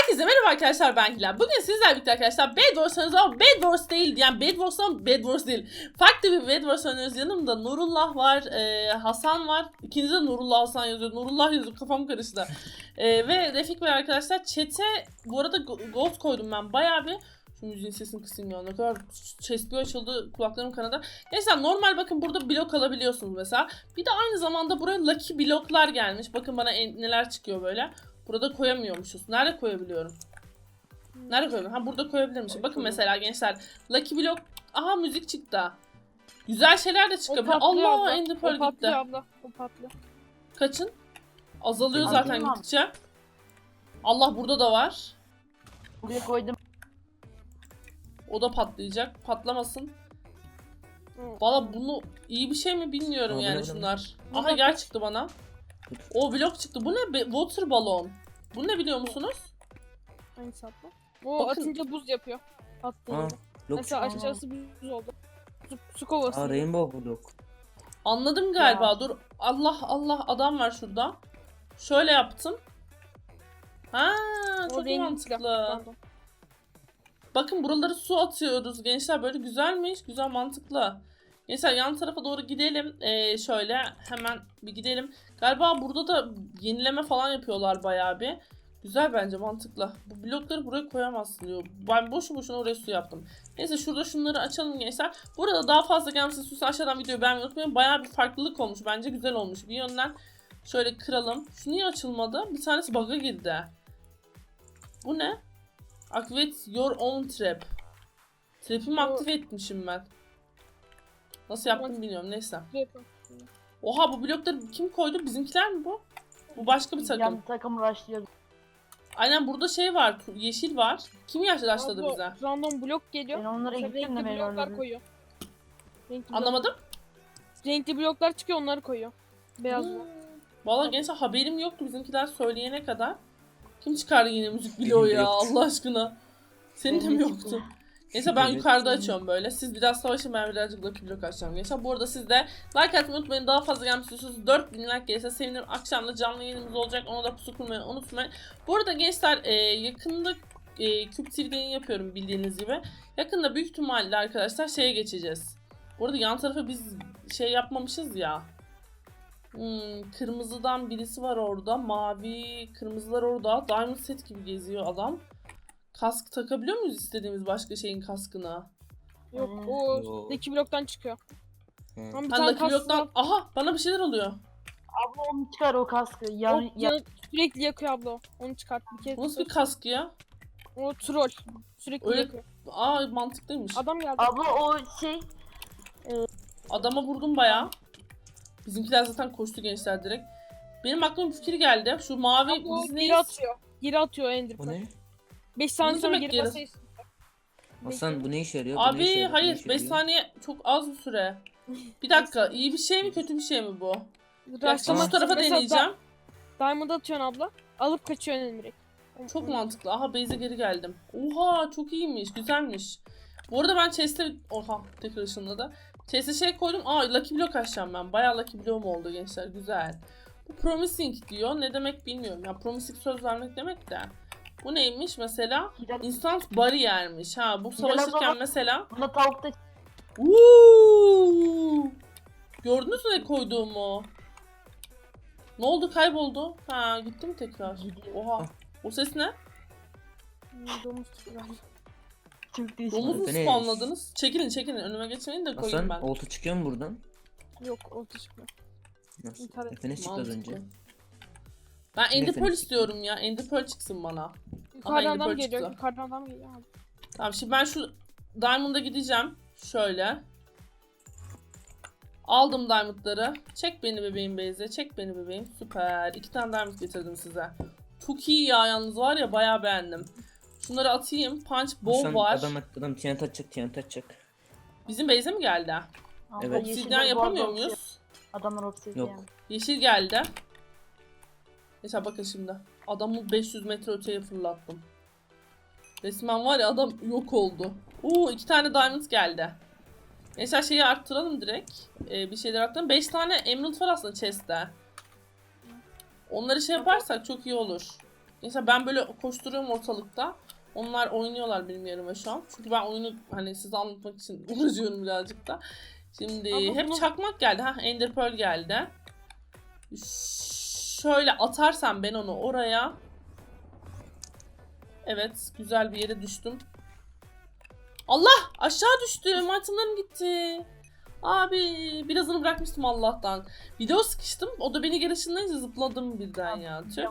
Herkese merhaba arkadaşlar ben Hilal. Bugün sizlerle birlikte arkadaşlar Bed Wars oynuyoruz ama Bed Wars değil. Yani Bed Wars'tan Bed Wars değil. Farklı bir Bed Wars oynuyoruz. Yanımda Nurullah var, e, Hasan var. İkiniz de Nurullah Hasan yazıyor. Nurullah yazıyor kafam karıştı. E, ve Refik var arkadaşlar. Chat'e bu arada go- gold koydum ben bayağı bir. Şu müziğin sesini kısayım ya. Ne kadar bir açıldı kulaklarım kanadı. Neyse normal bakın burada blok alabiliyorsunuz mesela. Bir de aynı zamanda buraya lucky bloklar gelmiş. Bakın bana neler çıkıyor böyle. Burada koyamıyormuşuz. Nerede koyabiliyorum? Nerede koyabiliyorum? Ha burada koyabilirmişim. Bakın mesela gençler. Lucky Block. Aha müzik çıktı. Güzel şeyler de O çıkabilir. patlıyor Allah abla. Ender O Pearl gitti. patlıyor abla. O patlıyor. Kaçın? Azalıyor Ben zaten bilmem. gittikçe. Allah burada da var. Buraya koydum. O da patlayacak. Patlamasın. Valla bunu iyi bir şey mi bilmiyorum yani şunlar. Aha gel çıktı bana. O blok çıktı. Bu ne? Be- Water balon. Bu ne biliyor musunuz? Hangisi abla? O Bakın. atınca buz yapıyor. Aa, Attığında. blok Mesela çıktı. aşağısı buz oldu. Su, su kovası. Aa, rainbow blok. Anladım galiba. Dur. Allah Allah adam var şurada. Şöyle yaptım. Ha, O çok rengi mantıklı. Bakın buraları su atıyoruz. Gençler böyle güzelmiş. Güzel mantıklı. Gençler yan tarafa doğru gidelim. Ee, şöyle hemen bir gidelim. Galiba burada da yenileme falan yapıyorlar bayağı bir. Güzel bence mantıklı. Bu blokları buraya koyamazsın diyor. Ben boşu boşuna oraya su yaptım. Neyse şurada şunları açalım gençler. Burada daha fazla gelmesi istiyorsan aşağıdan videoyu beğenmeyi unutmayın. Bayağı bir farklılık olmuş. Bence güzel olmuş. Bir yönden şöyle kıralım. Şu niye açılmadı? Bir tanesi bug'a girdi. Bu ne? Activate your own trap. Trap'imi aktif etmişim ben. Nasıl yaptım bilmiyorum neyse. Koy. Oha bu blokları kim koydu? Bizimkiler mi bu? Bu başka bir takım. Yan takım rushlıyor. Aynen burada şey var. Yeşil var. Kim yaşlaştırdı bize? Random blok geliyor. Ben onlara Mesela gittim de renkli beni bloklar öldürdü. koyuyor. Renkli, blok- Anlamadım. renkli bloklar çıkıyor onları koyuyor. Beyaz Hmm. blok. Valla gençler haberim yoktu bizimkiler söyleyene kadar. Kim çıkardı yine müzik bloğu ya. Allah aşkına. Senin de mi yoktu? çıktı. Neyse ben Evet. yukarıda açıyorum böyle. Siz biraz savaşın ben birazcık Lucky Block açacağım gençler. Bu arada siz de like atmayı unutmayın. Daha fazla gelmek istiyorsanız 4000 like gelirse sevinirim. Akşam da canlı yayınımız olacak. Ona da pusu kurmayı unutmayın. Bu arada gençler e, yakında e, Küp TV'de yayın yapıyorum bildiğiniz gibi. Yakında büyük ihtimalle arkadaşlar şeye geçeceğiz. Bu arada yan tarafa biz şey yapmamışız ya. Hmm, kırmızıdan birisi var orada. Mavi, kırmızılar orada. Diamond set gibi geziyor adam. Kask takabiliyor muyuz istediğimiz başka şeyin kaskına? Yok o Yo. renkli bloktan çıkıyor. Hı. Ama bir Ha tane Lucky kas Block'tan... var. Aha bana bir şeyler oluyor. Abla onu çıkar o kaskı. O Yan, yan, yanı- sürekli yakıyor abla o. Onu çıkart bir kere. Bu nasıl bir kask ya? O troll. Sürekli Öyle- yakıyor. Aa mantıklıymış. Adam geldi. abla o şey Adama vurdum bayağı. Bizimkiler zaten koştu gençler direkt. Benim aklıma bir fikir geldi. Şu mavi Abla o biz geri neyiz? atıyor. Geri atıyor Ender Bu Pearl. ne? 5 saniye Ne sonra demek geri basayız. Hasan bu ne işe yarıyor? Bu ne işe Abi yarıyor? Bu ne hayır işe 5 yarıyor? saniye çok az bir süre. Bir dakika iyi bir şey mi kötü bir şey mi bu? Ya Rushlamak şu tarafa mesela deneyeceğim. Da- Diamond atıyorsun abla. Alıp kaçıyorsun Emir'i. Çok mantıklı. Aha base'e geri geldim. Oha çok iyiymiş. Güzelmiş. Bu arada ben chest'e... Oha tekrar ışınladı. Chest'e şey koydum. Aa Lucky Block açacağım ben. Bayağı Lucky Block'um oldu gençler. Güzel. Bu promising diyor. Ne demek bilmiyorum. Ya promising söz vermek demek de. Bu neymiş mesela? Hilal, Instant bariyermiş. Ha bu savaşırken mesela. bunda tavuk da Uuu! Gördünüz mü ne koyduğumu? Ne oldu kayboldu? Ha gitti mi tekrar? Oha. O ses ne? Domuz. Çok değişik. Domuz mu Arkadaş. spawnladınız? Çekilin çekilin önüme geçmeyin de koyayım Hasan ben. olta çıkıyor mu buradan? Yok oldu çıkmıyor. Nasıl? İntihar et. Efene çıktı az Mantıklı. Ben Ender Neyse, Pearl neyse. istiyorum ya. Pearl çıksın bana. Yukarıdan Ender adam Pearl geliyor. çıktı. Yukarıdan adam geliyor abi. Tamam şimdi ben şu Diamond'a gideceğim. Şöyle. Aldım Diamond'ları. Çek beni bebeğim Beyze. Çek beni bebeğim. Süper. İki tane Diamond getirdim size. Çok iyi ya yalnız var ya bayağı beğendim. Şunları atayım. Punch bow Hasan var. adam, adam TNT atacak TNT atacak. Bizim base'e mi geldi? Abla, Evet. yeşiller Obsidyen bu yapamıyor arada muyuz? Adamlar obsidyen. Yok. Yeşil geldi. Mesela bakın şimdi. Adamı 500 metre öteye fırlattım. Resmen var ya adam yok oldu. Oo iki tane diamond geldi. Mesela şeyi arttıralım direkt. Ee, bir şeyler arttıralım. 5 tane emerald var aslında chest'te. Onları şey yaparsak çok iyi olur. Mesela ben böyle koşturuyorum ortalıkta. Onlar oynuyorlar benim yerime şu an. Çünkü ben oyunu hani size anlatmak için uğraşıyorum birazcık da. Şimdi Ama hep bunu- çakmak geldi. Ha Ender Pearl geldi. Ş- Şöyle atarsam ben onu oraya. Evet, güzel bir yere düştüm. Allah! Aşağı düştüm. Itemlarım gitti. Abi birazını bırakmıştım Allah'tan. Video sıkıştım. O da beni geri ışınlayınca zıpladım birden ya. Tüh.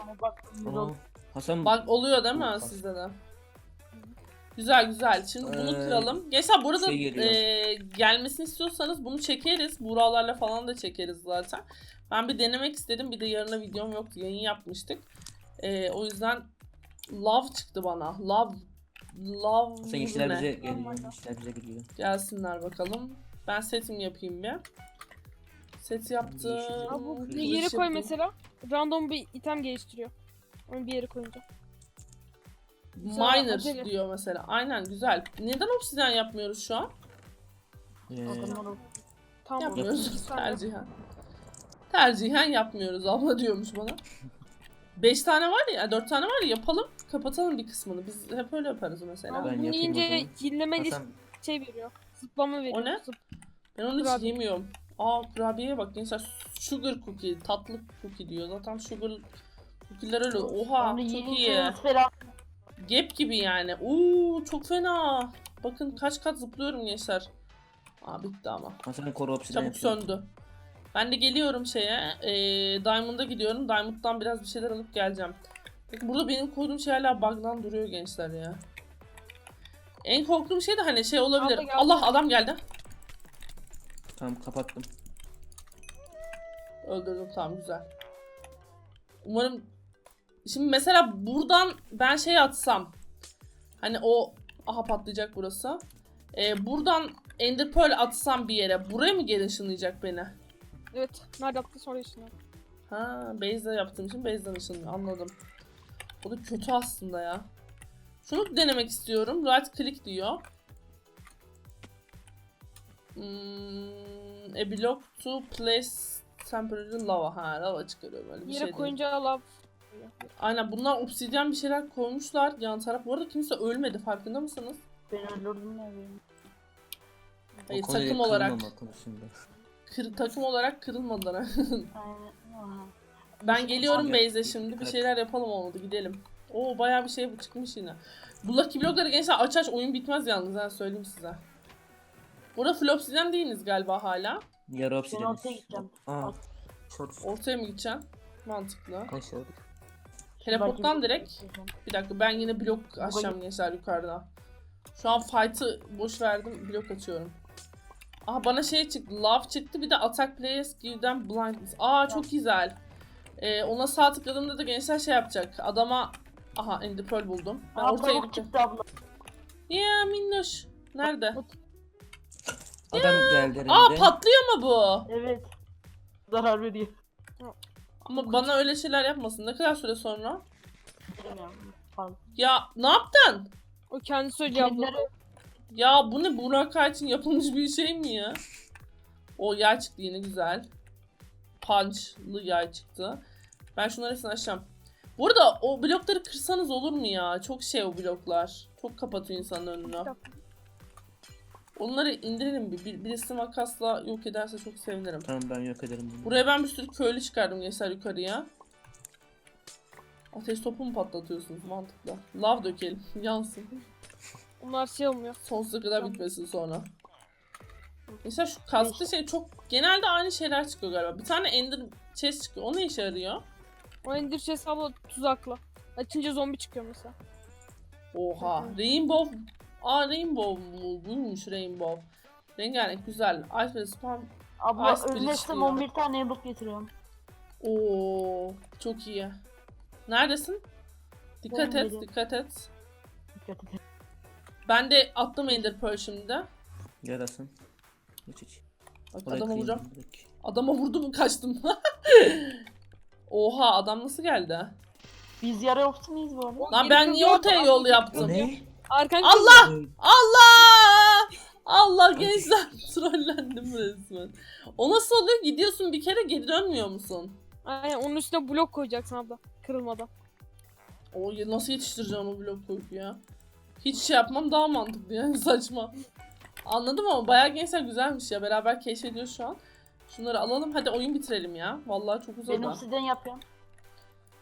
Hasan Bak oluyor değil mi sizde de? Güzel güzel. Şimdi bunu Ee, kıralım. Gençler bu arada şey geliyor. e, gelmesini istiyorsanız bunu çekeriz. Buralarla falan da çekeriz zaten. Ben bir denemek istedim. Bir de yarına videom yoktu. Yayın yapmıştık. E, o yüzden love çıktı bana. Love love Hasan işler ne? bize geliyor. İşler bize geliyor. Gelsinler bakalım. Ben setimi yapayım bir. Set yaptım. Abi bu bir yere koy yapayım. mesela. Random bir item geliştiriyor. Onu bir yere koyunca. Miner Acele. diyor mesela. Aynen güzel. Neden obsidyen yapmıyoruz şu an? Ee, Tamam. Yapmıyoruz tercihen. Tercihen yapmıyoruz abla diyormuş bana. 5 tane var ya, 4 tane var ya yapalım, kapatalım bir kısmını. Biz hep öyle yaparız mesela. Ben bunu yapayım o yiyince zaman. yenileme Hasan şey veriyor. Zıplama veriyor. ne? Zıp- Ben onu hiç Kurabiye. yemiyorum. Aa kurabiyeye bak gençler sugar cookie, tatlı cookie diyor. Zaten sugar cookie'ler öyle. Oha Onu çok iyi. falan Gap gibi yani. Uuu çok fena. Bakın kaç kat zıplıyorum gençler. Aa bitti ama. Hasan koru obsidian Çabuk yapıyor. söndü. Ben de geliyorum şeye. E, Diamond'a gidiyorum. Diamond'dan biraz bir şeyler alıp geleceğim. Bakın burada benim koyduğum şey hala bug'dan duruyor gençler ya. En korktuğum şey de hani şey olabilir. Abla. Allah adam geldi. Tamam kapattım. Öldürdüm tamam güzel. Umarım Şimdi mesela buradan ben şey atsam. Hani o aha patlayacak burası. E, buradan Ender Pearl atsam bir yere. Buraya mı geri ışınlayacak beni? Evet. Nerede attı sonra işine. Ha, base'de yaptığım için base'den ışınlıyor. Anladım. O da kötü aslında ya. Şunu denemek istiyorum. Right click diyor. Hmm, a block to place temporary lava. Ha, lava çıkarıyor böyle bir Bir şey. yere koyunca lav. Aynen bunlar obsidyen bir şeyler koymuşlar yan taraf. Bu arada kimse ölmedi farkında mısınız? ben öldürdüm ya benim. Hayır, takım olarak. konusunda. Kır, takım olarak kırılmadılar. Aynen. Ben geliyorum base'e şimdi. Bir şeyler yapalım olmadı. Gidelim. Oo bayağı bir şey çıkmış yine. Bu Lucky Block'ları gençler aç aç oyun bitmez yalnız ben söyleyeyim size. Burada Flopsiden değiliz galiba hala. Yarı obsidian. ortaya gideceğim. Aa. Ortaya mı gideceksin? Mantıklı. Teleporttan Belki- direkt. Bir dakika ben yine blok açacağım gençler yukarıda. Şu an fight'ı boş verdim. Blok açıyorum. Aha bana şey çıktı. Love çıktı. Bir de attack players give them blindness. Aa çok güzel. Ee, ona sağ tıkladığımda da gençler şey yapacak. Adama Aha Ender Pearl buldum. Ben Abla ortaya gittim. çıktı abla. Ya minnoş. Nerede? Adam geldi Aa herhalde. patlıyor mu bu? Evet. Zarar veriyor. Ama bana öyle şeyler yapmasın. Ne kadar süre sonra? Bilmiyorum. Fazla. Ya ne yaptın? O kendi söylüyor abla. Kendileri- Ya bu ne Burak için yapılmış bir şey mi ya? O yay çıktı yine güzel. Punchlı yay çıktı. Ben şunları hepsini açacağım. Bu arada o blokları kırsanız olur mu ya? Çok şey o bloklar. Çok kapatıyor insanın önünü. Onları indirelim bir. bir. Birisi makasla yok ederse çok sevinirim. Tamam ben yok ederim bunu. Buraya ben bir sürü köylü çıkardım gençler yukarıya. Ateş topu mu patlatıyorsunuz? Mantıklı. Lav dökelim. Yansın. Onlar şey olmuyor. Sonsuza kadar bitmesin sonra. Mesela şu kastı şey çok genelde aynı şeyler çıkıyor galiba. Bir tane Ender chest çıkıyor. O ne işe yarıyor? O Ender Chest abla tuzakla. Açınca zombi çıkıyor mesela. Oha. Rainbow. Aa Rainbow mu? Buymuş Rainbow. Rengarenk güzel. Ice ve spam. Abla Ice Bridge ölmezsem diyor. 11 tane yumruk getiriyorum. Oo, çok iyi. Neredesin? Dikkat Ben et, geliyorum. dikkat et. Dikkat edin. Ben de attım Ender Pearl şimdi. Yarasın. Geç geç. Bak Oraya adama kırayım vuracağım. direkt. Adama vurdu mu kaçtım. Oha adam nasıl geldi? Biz yarı opsi miyiz bu arada? Lan ben niye ortaya yol yaptım? O ne? Arkan Allah! Allah! Allah gençler trollendim resmen. O nasıl oluyor? Gidiyorsun bir kere geri dönmüyor musun? Aynen onun üstüne blok koyacaksın abla. Kırılmadan. O nasıl yetiştireceğim o blok koyup ya? Hiç şey yapmam daha mantıklı yani saçma. Anladım ama bayağı gençler güzelmiş ya. Beraber keşfediyoruz şu an. Şunları alalım. Hadi oyun bitirelim ya. Vallahi çok Ben uzadı. obsidyen yapıyorum.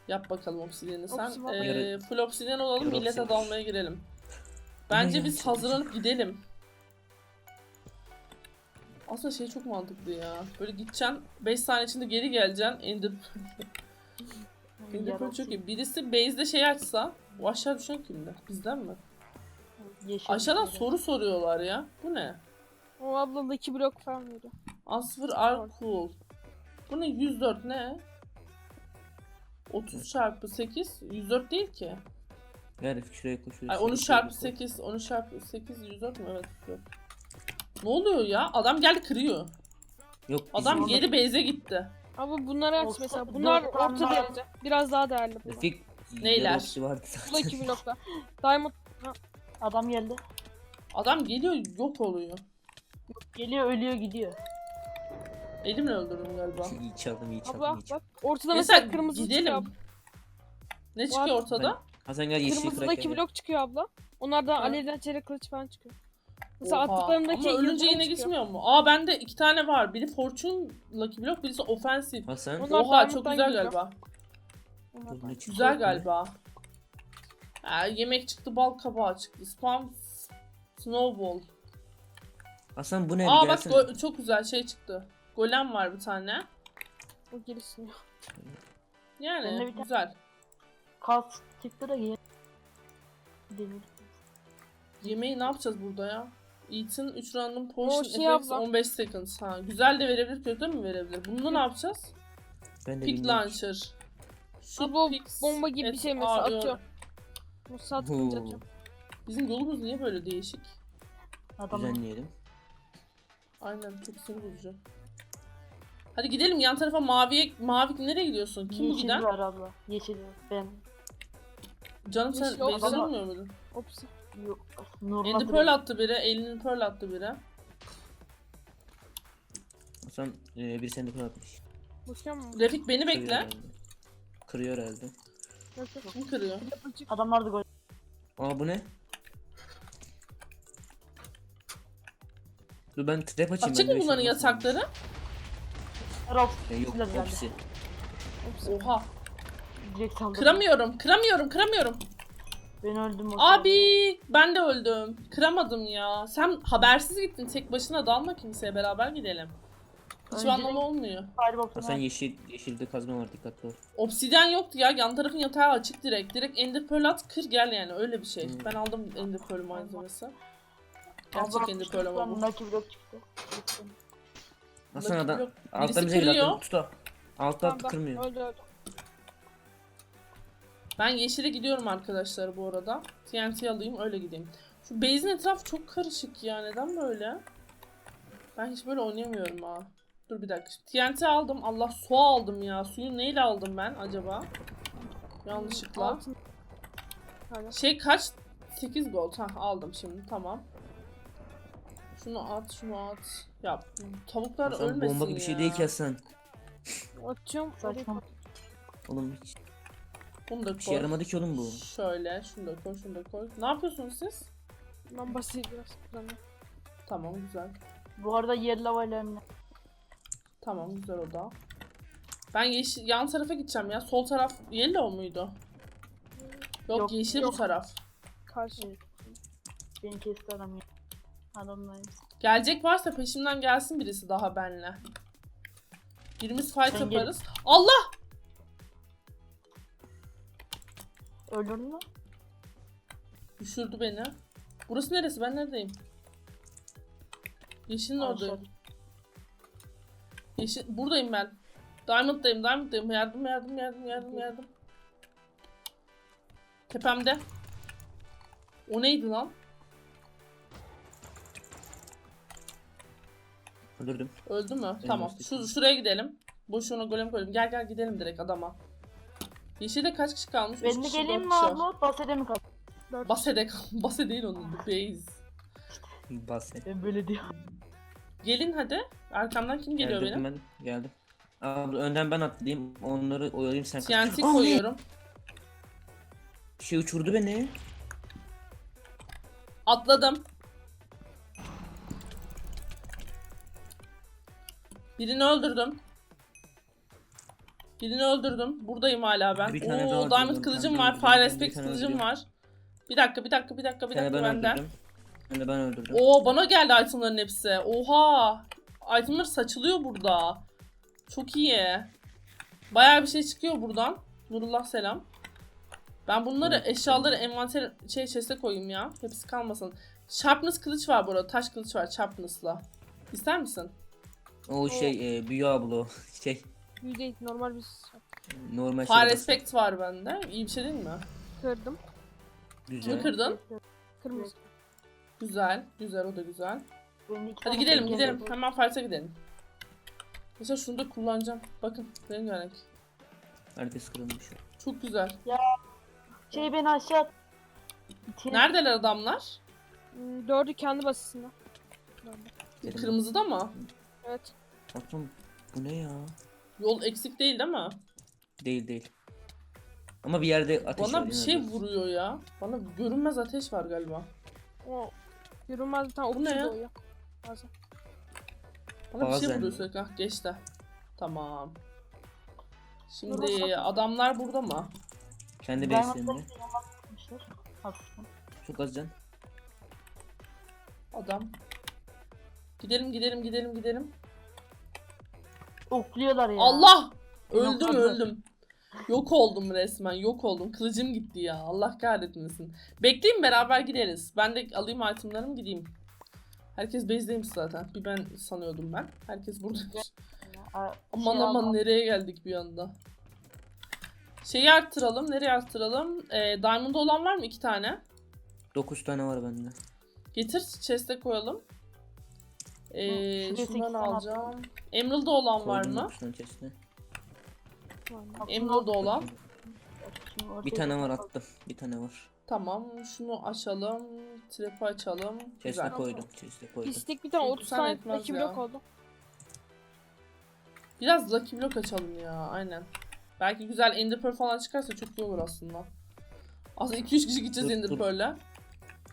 Yap bakalım obsidiyeni sen. Obsidian. Ee, full obsidiyen olalım. Millete dalmaya girelim. Bence biz hazırlanıp gidelim. Aslında şey çok mantıklı ya. Böyle gideceksin 5 saniye içinde geri geleceksin. Ender Ender Pearl çok iyi. Birisi base'de şey açsa o aşağı düşen kimdi? Bizden mi? Yeşil Aşağıdan obsidyen. soru soruyorlar ya. Bu ne? O abla da iki blok falan veriyor. Answer are cool. Bu ne? 104 ne? 30 çarpı 8 104 değil ki. Ver şuraya şuraya. Ay şuraya 13 koy, çarpı koy. 8 13 çarpı 8 104 mü? Evet 104. Ne oluyor ya? Adam geldi kırıyor. Yok Adam bizim- geri base'e gitti. Abi bunları aç Olsa mesela. Bunlar tane orta daha- derece. Biraz daha değerli bunlar. Refik Neyler? yarı opsi vardı Bu da zaten. iki blokta. Diamond Adam geldi. Adam geliyor yok oluyor. Geliyor ölüyor gidiyor. Elimle öldürdüm galiba. iyi çaldım iyi çaldım abla iyi çaldım. bak. Ortada mesela, Mesela kırmızı çıkıyor. gidelim. abla. Ne çıkıyor Var. ortada? Hasan gel yeşil Kırmızıda kırak iki gel. blok çıkıyor abla. Onlardan Ha. alevden çeyrek kılıç falan çıkıyor. Mesela Oha. attıklarımdaki Ama ölünce yine gitmiyor mu? Aa bende iki tane var. Biri Fortune Lucky Block, birisi Offensive. Hasan. Onlar Oha çok Diamond'dan güzel geliyor. galiba. Dur, ne çıktı? Güzel Ne? galiba. Ha, yemek çıktı, bal kabağı çıktı. Spam Snowball. Hasan bu ne? Aa bak gelsene. go- çok güzel şey çıktı. Golem var bir tane. O gerisini. Yani Bende bir tane- güzel. Kas çıktı da gel. Demir. Yemeği ne yapacağız burada ya? Eat'in 3 random potion şey effects abla. 15 seconds. Ha, güzel de verebilir, kötü de mi verebilir? Bunu ne yapacağız? Ben de Pick bilmiyorum. launcher. Şu Abla o picks bomba gibi bir şey mesela Aa, atıyor. yok. Bu Huu. atıyor. Bizim yolumuz niye böyle değişik? Adam Düzenleyelim. Aynen çok sinir bozucu. Hadi gidelim yan tarafa maviye mavi nereye gidiyorsun? Kim bu yeşil giden? var abla. Yeşil var. Ben Canım sen olsa base'den da- olmuyor muydun? Ops. yok. Nurla Ender Pearl attı biri, elinin Pearl attı biri. Hasan e, bir sende atmış. Boşuyor mu? Refik beni Kırıyor bekle. herhalde. Kırıyor herhalde. Yok yok. Kim kırıyor? Açık. Adamlar da gol. Aa bu ne? Dur ben trap açayım. Açık ben mı bunların şey yapayım. yatakları? Rob E, yok Biraz. Oha. Direkt saldırdı. Kıramıyorum, kıramıyorum, kıramıyorum. Ben öldüm. o Abi ben de öldüm. Kıramadım ya. Sen habersiz gittin. Tek başına dalma kimseye beraber gidelim. Hiç Önce- anlamı olmuyor. Fireball Hasan yeşil yeşilde kazma var dikkatli ol. Obsidyen yoktu ya. Yan tarafın yatağı açık direkt. Direkt Ender Pearl at kır gel yani. Öyle bir şey. Hmm. Ben aldım Ender Pearl malzemesi. Gerçek Ender Pearl ama bu. Lucky block çıktı. Hasan Lucky adam Block. alttan Birisi bize gel kırıyor. alttan tut o. Alttan Tamam, bak, kırmıyor. Öldü öldü. Ben yeşile gidiyorum arkadaşlar bu arada. TNT alayım öyle gideyim. Şu base'in etrafı çok karışık ya. Neden böyle? Ben hiç böyle oynayamıyorum ha. Dur bir dakika. TNT aldım. Allah su aldım ya. Suyu neyle aldım ben acaba? Yanlışlıkla. Şey kaç? 8 gold. Ha aldım şimdi tamam. Şunu at, şunu at. Ya tavuklar Hasan ölmesin bomba gibi bir şey ya. değil ki Hasan. Atıyorum. Oğlum hiç Bunu da bir şey koy. yaramadı ki oğlum bu. Şöyle, şunu da koy, şunu da koy. Ne yapıyorsunuz siz? Ben basit biraz. kullanıyorum. Tamam güzel. Bu arada yer lavayla Tamam güzel o da. Ben yeşil, yan tarafa gideceğim ya. Sol taraf yellow muydu? Yok, Yok, yeşil yok. bu taraf. Karşı. beni kesti adam ya. Adamlar. Gelecek varsa peşimden gelsin birisi daha benle. Birimiz fight Ben yaparız. Allah! Öldürdün mü? Düşürdü beni. Burası neresi? Ben neredeyim? Yeşilin oradayım. Aşağı. Yeşil... Buradayım ben. Diamond'dayım, Diamond'dayım. Yardım, yardım, yardım, yardım, yardım. Tepemde. O neydi lan? Öldürdüm. Öldü mü? Tamam. Şu, şuraya gidelim. Boşuna golem koydum. Gel gel gidelim direkt adama. Yeşilde kaç kişi kalmış? Ben de geleyim mi abla? Basede mi kaldı? Dört. Basede Base değil onun. Base. Bas sen. Ben böyle diyorum. Gelin hadi. Arkamdan kim geliyor Geldim benim? ben. Geldim. Abla önden ben atlayayım. Onları oyalayayım sen. TNT Ah, koyuyorum. şey uçurdu beni. Atladım. Birini öldürdüm. Birini öldürdüm. Buradayım hala ben. Bir tane daha Oo, diamond kılıcım Ben var. öldürdüm. Fire Ben bir aspect tane kılıcım öldürdüm. var. Bir dakika, bir dakika, bir dakika, bir dakika ben benden. öldürdüm. Ben de ben öldürdüm. Oo bana geldi itemların hepsi. Oha. Itemlar saçılıyor burada. Çok iyi. Bayağı bir şey çıkıyor buradan. Nurullah selam. Ben bunları Evet. eşyaları envanter şey chest'e koyayım ya. Hepsi kalmasın. Sharpness kılıç var burada. Taş kılıç var Sharpness'la. İster misin? O şey e, büyü ablo. Şey Büyü değil normal bir normal Fire şey. Respect var bende. İyi bir şey değil mi? kırdım. Kimi Güzel. kırdın? Kırmızı. Güzel. Güzel o da güzel. Benim iki Hadi tane gidelim gidelim. Hemen fight'a gidelim. Mesela şunu da kullanacağım. Bakın rengarenk. Herkes kırılmış. Çok güzel. Şey beni aşağı at. Neredeler adamlar? Hmm, Dördü kendi basısında. Kırmızıda mı? Evet. Patron bu ne ya? Yol eksik değil değil mi? Değil değil. Ama bir yerde ateş var. Bana bir yine şey de. vuruyor ya. Bana görünmez ateş var galiba. O görünmez bir tane Bu ne okçu ya? doğuyor. Bazen. Bana bir şey Bazen vuruyor sürekli. Ah, geçti. Tamam. Şimdi Burası- adamlar burada mı? Kendi yapmışlar. Hafiften. Çok az can. Adam. Gidelim gidelim gidelim gidelim. Okluyorlar ya. Allah! Öldüm Yok, öldüm. Yok oldum resmen. Yok oldum. Kılıcım gitti ya. Allah kahretmesin. Bekleyin beraber gideriz. Ben de alayım itemlarımı gideyim. Herkes base'deymiş zaten. Bir ben sanıyordum ben. Herkes buradaymış. Aman şey aman aldım. nereye geldik bir anda. Şeyi arttıralım. Nereye arttıralım? Ee, Diamond olan var mı? iki tane. 9 tane var bende. Getir chest'e koyalım. Ee, şuraya şundan sekiz tane alacağım. Emerald'da olan var Koydum mı? 9 tane chest'e. Var. Aslında Emerald'da olan. Bir tane var attım. Bir tane var. Tamam. Şunu açalım. Trap'i açalım. Chest'e Güzel. koydum. Chest'e koydum. Pislik bir tane Çünkü 30 sen tane etmez rakip ya. blok oldu. Biraz Lucky Block açalım ya. Aynen. Belki güzel Ender Pearl falan çıkarsa çok iyi olur aslında. Aslında 2-3 kişi gideceğiz Dur, Ender dur.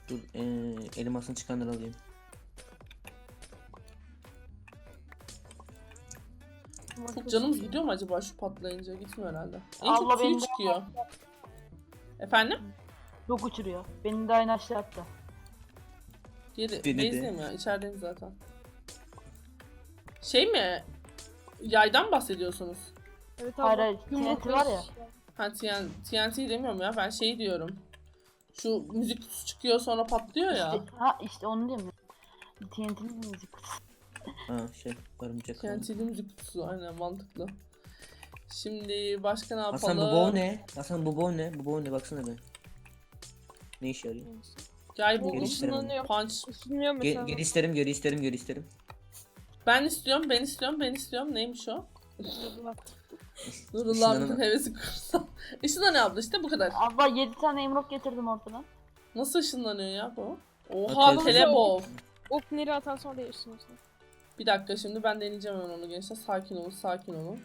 Dur ee, elmasını çıkanları alayım. Çok canımız gidiyor mu acaba şu patlayınca? Gitmiyor herhalde. En Allah çok tüy benim de- çıkıyor. Efendim? Çok uçuruyor. Benim de aynı aşağı attı. Geri Beni de. base'deyim ya. İçerideyim zaten. Şey mi? Yaydan bahsediyorsunuz. Evet Hayır, abi. hayır, Yumruk TNT var ya. Ha TN, TNT demiyorum ya. Ben şey diyorum. Şu müzik kutusu çıkıyor sonra patlıyor ya. İşte, ha işte onu diyorum. TNT'nin müzik kutusu. Ha şey örümcek. alayım. TNT'li müzik kutusu aynen mantıklı. Şimdi başka ne yapalım? Hasan bu bow ne? Hasan bu bow ne? Bu bow ne? Baksana be. Ne işe yarıyor? Yay Bu. Geri isterim. ışınlanıyor. Punch. Isınmıyor Ge- mesela. geri isterim, geri isterim, geri isterim. Ben istiyorum, ben istiyorum, ben istiyorum. Neymiş o? Nurullah abinin Işınlanı- hevesi kursam. Işınlanıyor abla işte bu kadar. Abla 7 tane emerald getirdim ortadan. Nasıl ışınlanıyor ya bu? Oha telebov. Ok nereye atarsan oraya ışınlıyorsun. Bir dakika şimdi ben deneyeceğim hemen onu gençler. Sakin olun, sakin olun.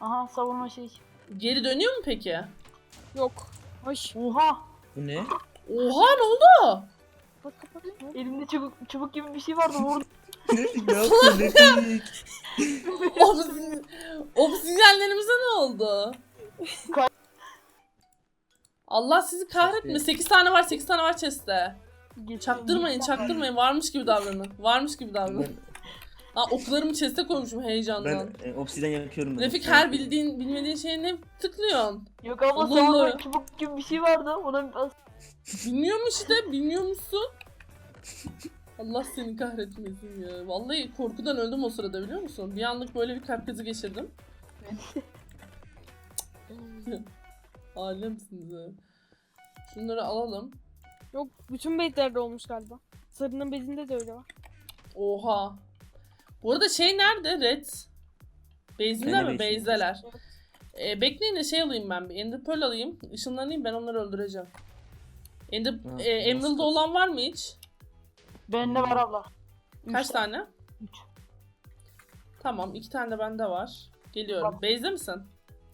Aha savunma şey. Geri dönüyor mu peki? Yok. Ay. Oha! Bu ne? Oha ne oldu? Bak kapat. Ne? Elimde çubuk, çubuk gibi bir şey vardı vurdum. ne yaptın? Refik? Obsidian- Obsidyenlerimize ne oldu? Allah sizi kahretme. 8 tane var, 8 tane var chest'te. Çaktırmayın, çaktırmayın. Varmış gibi davranın. Varmış gibi davranın. Aa oklarımı chest'e koymuşum heyecandan. ben e, obsiden yapıyorum. ben. Refik her bildiğin, bilmediğin şeye ne tıklıyorsun? Yok abla Allah savunma Allah. çubuk gibi bir şey vardı. Ona bir bas. Bilmiyorum işte, bilmiyormuşsun. Allah seni kahretmesin ya. Vallahi korkudan öldüm o sırada biliyor musun? Bir anlık böyle bir kalp krizi geçirdim. Alemsiniz ha. Şunları alalım. Yok bütün bezlerde olmuş galiba. Sarının bezinde de öyle var. Oha. Bu arada şey nerede? Red. Base'inde Ben de mi? Base'deler. Ee, bekleyin de şey alayım ben bir. Ender Pearl alayım. Işınlanayım ben onları öldüreceğim. Ender, Ha, e, Emerald nasıl? olan var mı hiç? Bende var abla. Kaç Üç tane? Üç. Tamam iki tane de bende var. Geliyorum. Tamam. Base'de misin?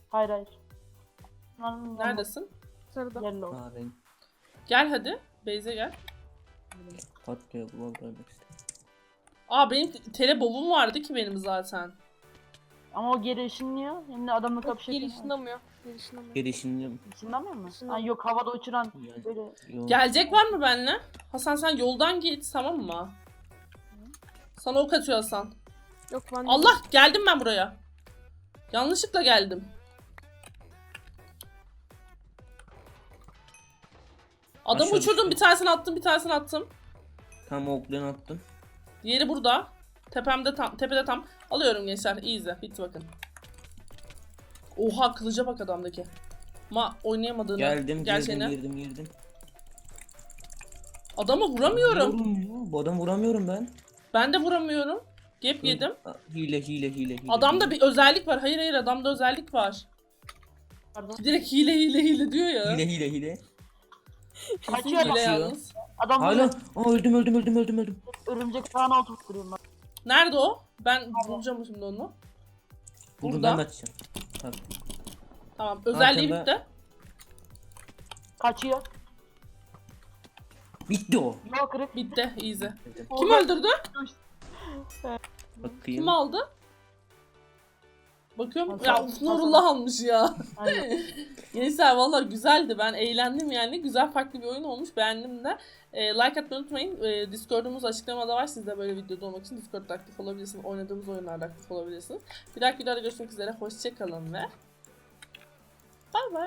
Hayır hayır. Neredesin? Sarıda. Yellow. Ha ben Gel hadi. Beyze gel. patlıyor bu görmek istedim. Aa benim telebobum vardı ki benim zaten. Ama o geri ışınlıyor. Hem de adamla kapışıyor. geri ışınlamıyor. Geri ışınlamıyor. Gelişini Işınlamıyor mu? Ha, yok havada uçuran böyle yok. Gelecek var mı benimle? Hasan sen yoldan git tamam mı? Sana ok atıyor Hasan. Yok ben Allah geldim ben buraya. Yanlışlıkla geldim. Adamı Aşağı uçurdum düştü. bir tanesini attım bir tanesini attım. Tam oklarını attım. Diğeri burada. Tepemde tam tepede tam. Alıyorum gençler. Easy. Bitti bakın. Oha kılıca bak adamdaki. Ma oynayamadığını. Geldim girdim gerçeğini. girdim girdim. Adamı vuramıyorum. Vuramıyorum Bu adamı vuramıyorum ben. Ben de vuramıyorum. Gap yedim. Hile hile hile hile. Adamda bir özellik var. Hayır hayır adamda özellik var. pardon. Direkt hile hile hile diyor ya. Hile hile hile. Kaçıyor hile Kaçıyor. yalnız. Adam Hala. böyle Aa öldüm öldüm öldüm öldüm öldüm. örümcek falan oturtturuyor bak. Nerede o? Ben bulacağım şimdi onu. Buldum Burada. ben de açacağım. Tabii. Tamam. Özelliği Arkanda- bitti. Kaçıyor. Bitti o. Yok kırık. Bitti. Easy. Kim öldürdü? Bakayım. Kim aldı? Bakıyorum. Hasan- Ya uf, Nurullah almış ya. Gençler valla güzeldi. Ben eğlendim yani. Güzel farklı bir oyun olmuş. Beğendim de. E, like atmayı unutmayın. E, Discord'umuz açıklamada var. Siz de böyle videoda olmak için Discord'da aktif olabilirsiniz. Oynadığımız oyunlarda aktif olabilirsiniz. Bir dahaki videoda görüşmek üzere. Hoşçakalın ve Bay bay.